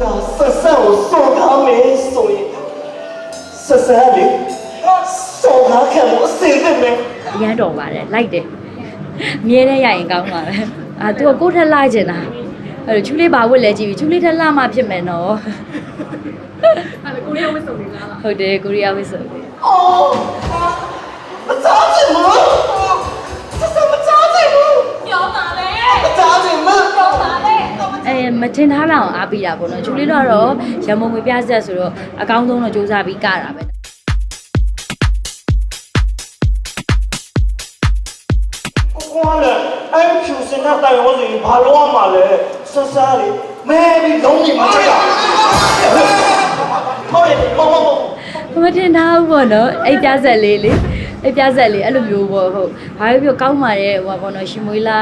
ဒါဆက်ဆက်ကိုစော်ကားမယ်ဆိုရင်ဆက်ဆက်လေစော်ကားခံလို့အစင်သင့်မယ်အရန်တော်ပါတယ်လိုက်တယ်မြဲတဲ့ရရင်ကောင်းပါပဲအာသူကကိုယ့်ထက်လာကျင်တာအဲ့တော့ချူလေးပါဝတ်လဲကြည့်ပြီချူလေးထက်လာမှဖြစ်မယ်နော်အဲ့ဒါကိုရီးယားဝစ်စုံနေလားဟုတ်တယ်ကိုရီးယားဝစ်ဆိုအော်မသားချင်ဘူး မထင်ထားလောက်အောင်အားပေးတာပေါ့နော်ချူလေးတော့တော့ရမုံငွေပြဆက်ဆိုတော့အကောင်းဆုံးတော့စူးစမ်းပြီးကတာပဲကွာလေအဲ့ဖြူစင်တဲ့တိုင်ဝစီဘာလို့ရမှာလဲဆက်ဆက်လေမဲပြီးလုံးနေမှာချက်တာဟုတ်ရဲ့မမမမထင်ထားဘူးပေါ့နော်အဲ့ပြဆက်လေးလေ အဲ့ပြဆက်လေးအဲ့လိုမျိုးပေါ့ဟုတ်ဘာပဲပြောကောင်းပါတယ်ဟိုပေါ့နော်ရှင်မွေးလာ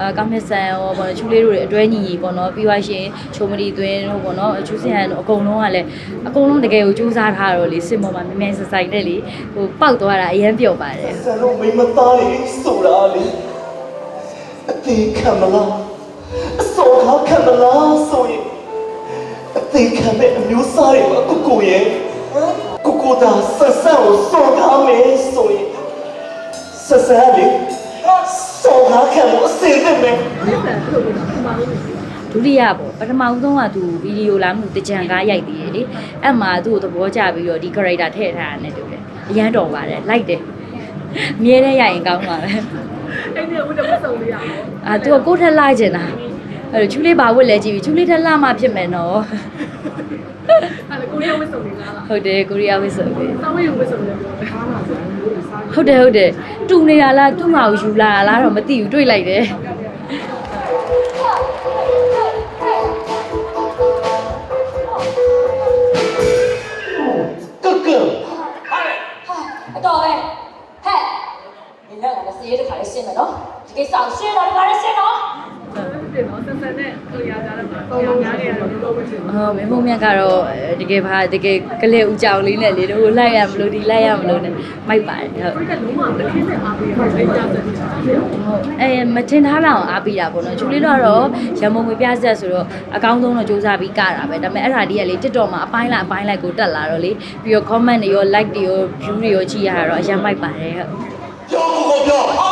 အကောင်းမြတ်ဆန်ရောပေါ့နော်ချူလေးတို့တွေအတွဲညီညီပေါ့နော်ပြီးသွားရှင်ချုံမဒီသွင်းတို့ပေါ့နော်ချူစင်ဟန်တို့အကုန်လုံးကလည်းအကုန်လုံးတကယ်ကိုစူးစမ်းထားတော့လေစစ်မော်မှာမြဲမြဲဆဆိုင်နဲ့လေဟိုပောက်သွားတာအရင်ပြော့ပါတယ်ဆန်လို့မိမသားလေးဆိုတာလေအသေးခံမလားအစောကားခံမလားဆိုရင်အသေးခံတဲ့အမျိုးသားတွေပါကိုကိုရဲ့ကိုကိုသာဆက်ဆ က်ကိုစောကားမယ်ဆိုရင်ဆက်ဆက်လေစောကားခံလို့အစင်သင့်မယ်ဒုတိယပေါ့ပထမဦးဆုံးကသူဗီဒီယိုလာမှုတကြံကားရိုက်သေးတယ်လေအဲ့မှာသူ့ကိုသဘောကျပြီးတော့ဒီ character ထည့်ထားတာနဲ့တူတယ်အရန်တော်ပါတယ်လိုက်တယ်မြဲတဲ့ရရင်ကောင်းပါပဲအဲ့ဒီဝစ်တဲ့ဝစ်စုံလေးရအောင်အာသူကကိုယ့်ထက်လာကျင်တာအဲ့တော့ချူလေးပါဝတ်လဲကြည့်ပြီချူလေးထက်လာမှဖြစ်မယ်နော်အဲ့ဒါကိုရီးယားဝစ်စုံနေလား ဟုတ်တယ်ကိုရီးယားဝစ်ဆိုပြီစောင်းဝစ်ဝစ်စုံနေပြောတယ်ဟုတ်တယ်ဟုတ်တယ်တူနေတာလားသူ့မှာကိုယူလာတာလားတော့မသိဘူးတွေ့လိုက်တယ်ကကအတော်ပဲဟဲ့ဒီလက်ကလည်းစီးရဲတစ်ခါလေးရှင်းမယ်နော်ဒီကိစ္စကိုရှင်းတော့တစ်ခါလေးရှင်းတော့ တယ်နော်ဆက်ဆက်နဲ့ကိုရီးယားကြားထဲမှာကိုရီးယားများနေရတယ်လို့ဝစ်စုံအော်မင်းမုံမြတ်ကတော့အဲတကယ်ပါတကယ်ကလေးဦးကြောင်လေးနဲ့လေတို့လိုက်ရမလို့ဒီလိုက်ရမလို့နဲ့မိုက်ပါတယ်ဟုတ်ဝစ်ကလုံးဝတခင်းနဲ့အားပေးရအောင်အဲ့ကြားဆက်နေတာလေဟုတ်အဲမထင်ထားလောက်အောင်အားပေးတာပေါ့နော်ချူလေးတော့တော့ရမုံငွေပြဆက်ဆိုတော့အကောင်းဆုံးတော့စူးစမ်းပြီးကတာပဲဒါပေမဲ့အဲ့ဒါဒီကလေ TikTok မှာအပိုင်းလိုက်အပိုင်းလိုက်ကိုတက်လာတော့လေပြီးတော့ comment တွေရော like တွေရော view တွေရောကြည့်ရတာတော့အရင်မိုက်ပါတယ်ဟုတ်ပြောကိုကိုပြော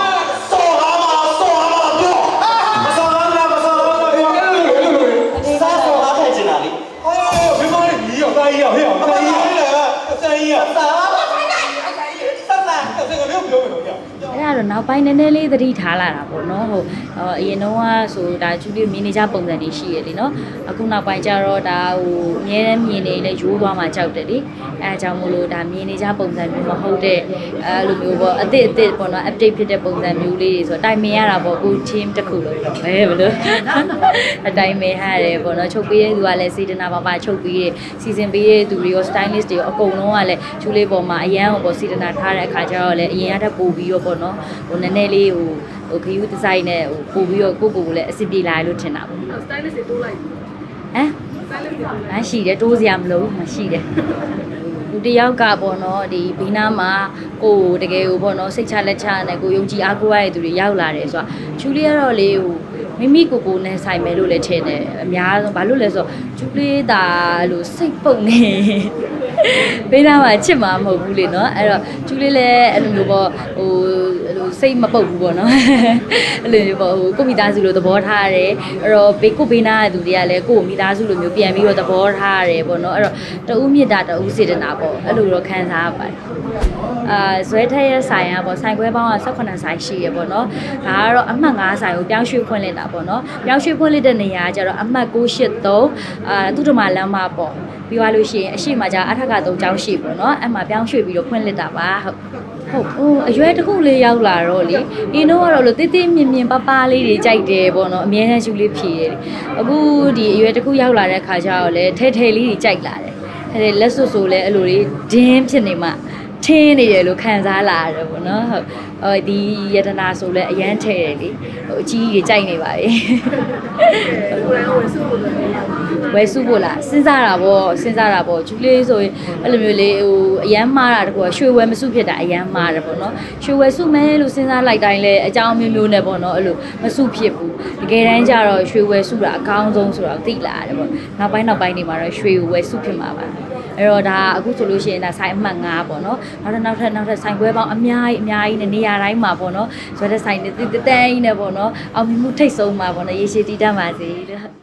နောက်ပိုင်းနည်းနည်းလေးသတိထားလာတာပေါ့နော်ဟိုအရင်တော့ကဆိုဒါကျူလေးမြင်နေကြပုံစံတွေရှိရလေနော်အခုနောက်ပိုင်းကျတော့ဒါဟိုအမြဲတမ်းမြင်နေလဲရိုးသွားမှကြောက်တယ်လေအဲအကြောင်းမို့လို့ဒါမြင်နေကြပုံစံမျိုးမဟုတ်တဲ့အဲလိုမျိုးပေါ့အစ်စ်အစ်စ်ပေါ့နော် update ဖြစ်တဲ့ပုံစံမျိုးလေးတွေဆိုတော့တိုင်မင်ရတာပေါ့ကို team တစ်ခုလို့ဘယ်ဘလို့အတိုင်မင်ဟာတယ်ပေါ့နော်ချုပ်ပေးတဲ့သူကလည်းစေတနာပါပါချုပ်ပေးတဲ့စီစဉ်ပေးတဲ့သူတွေရော stylist တွေရောအကုန်လုံးကလည်းကျူလေးပေါ်မှာအရန်ဟိုပေါ့စေတနာထားတဲ့အခါကျတော့လည်းအရင်ကတည်းကပို့ပြီးတော့ပေါ့နော် ဟိုနည်းနည်းလေးဟိုဟိုခယူဒီဇိုင်းနဲ့ဟိုပို့ပြီးတော့ကိုယ့်ကိုယ်ကိုလည်းအဆင်ပြေလာလို့ထင်တာပေါ့ဟမ် stylist တွေတိုးလိုက် stylist တွေလမ်းရှိတယ်တိုးစရာမလိုဘူးမရှိတယ်လူတစ်ယောက်ကပေါ့နော်ဒီဘီနာမှာကိုယ်တကယ်ကိုပေါ့နော်စိတ်ချလက်ချနဲ့ကိုယုံကြည်အားကိုးရတဲ့သူတွေရောက်လာတယ်ဆိုတော့ချူလေးကတော့လေဟို မိမိကိုယ်ကိုယ်နဲ့ဆိုင်မယ်လို့လည်းထင်တယ်အများဆုံးဘာလို့လဲဆိုတော့ချူလေးတာလို့စိတ်ပုံနေဘီနာမှာချစ်မှာမဟုတ်ဘူးလေနော်အဲ့တော့ချူလေးလည်းအဲ့လိုမျိုးပေါ့ဟိုအဲ့လိုစိတ်မပုတ်ဘူးပေါ့နော်အဲ့လိုမျိုးပေါ့ဟိုကိုမိသားစုလိုသဘောထားရတယ်အဲ့တော့ဘေးကိုဘေးနာတဲ့သူတွေကလည်းကိုမိသားစုလိုမျိုးပြန်ပြီးတော့သဘောထားရတယ်ပေါ့နော်အဲ့တော့တဦးမြတ်တာတဦးစေတနာပေါ့အဲ့လိုတော့ခံစားရပါတယ်အာဇွဲထက်ရဲ့ဆိုင်ကပေါ့ဆိုင်ခွဲပေါင်းက18ဆိုင်ရှိရပေါ့နော်ဒါကတော့အမှတ်9ဆိုင်ကိုပြောင်းရွှေ့ဖွင့်လိုက်တာပေါ့နော်ပြောင်းရွှေ့ဖွင့်လိုက်တဲ့နေရာကကျတော့အမှတ်983အာသူတမလမ်းမပေါ့ပြီးသွားလို့ရှိရင်အရှိမကျအထက်က3ကျောင်းရှိပေါ့နော်အဲ့မှာပြောင်းရွှေ့ပြီးတော့ဖွင့်လိုက်တာပါဟုတ်ဟုတ်ဟိုအရွယ်တစ်ခုလေးရောက်လာတော့လေအင်းတော့ကတော့လို့တေးသေးမြင်မြင်ပပလေးတွေကြိုက်တယ်ပေါ့နော်အမြဲတမ်းရှူလေးဖြည်တယ်အခုဒီအရွယ်တစ်ခုရောက်လာတဲ့ခါကျတော့လေထဲထဲလေးတွေကြိုက်လာတယ်အဲလက်စွပ်ဆိုလဲအဲ့လိုလေးဒင်းဖြစ်နေမှ ထင်းနေတယ်လို့ခံစားလာရတယ်ပေါ့နော်ဟုတ်ဟိုဒီယတနာဆိုလဲအရန်ထဲတယ်လေဟိုအကြီးကြီးတွေကြိုက်နေပါပြီကိုရီးယားဝစ်စုံလို့လည်းဝယ်စုဖို့လားစဉ်းစားတာပေါ့စဉ်းစားတာပေါ့ဂျူလေးဆိုရင်အဲ့လိုမျိုးလေဟိုအရန်မားတာတကူကရွှေဝယ်မစုဖြစ်တာအရန်မားတယ်ပေါ့နော်ရွှေဝယ်စုမယ်လို့စဉ်းစားလိုက်တိုင်းလဲအကြောင်းမျိုးမျိုးနဲ့ပေါ့နော်အဲ့လိုမစုဖြစ်ဘူးတကယ်တမ်းကျတော့ရွှေဝယ်စုတာအကောင်းဆုံးဆိုတော့သိလာရတယ်ပေါ့နောက်ပိုင်းနောက်ပိုင်းနေမှာတော့ရွှေကိုဝယ်စုဖြစ်မှာပါ အဲ့တော့ဒါအခုဆိုလို့ရှိရင်ဒါဆိုင်အမှတ်5ပေါ့နော်နောက်ထပ်နောက်ထပ်နောက်ထပ်ဆိုင်ခွဲပေါင်းအများကြီးအများကြီးနဲ့နေရာတိုင်းမှာပေါ့နော်ဆိုတော့ဆိုင်တည်တည်တန်းကြီးနဲ့ပေါ့နော်အောင်မြင်မှုထိတ်ဆုံးမှာပေါ့နော်ရေရှည်တည်တတ်ပါစေလို့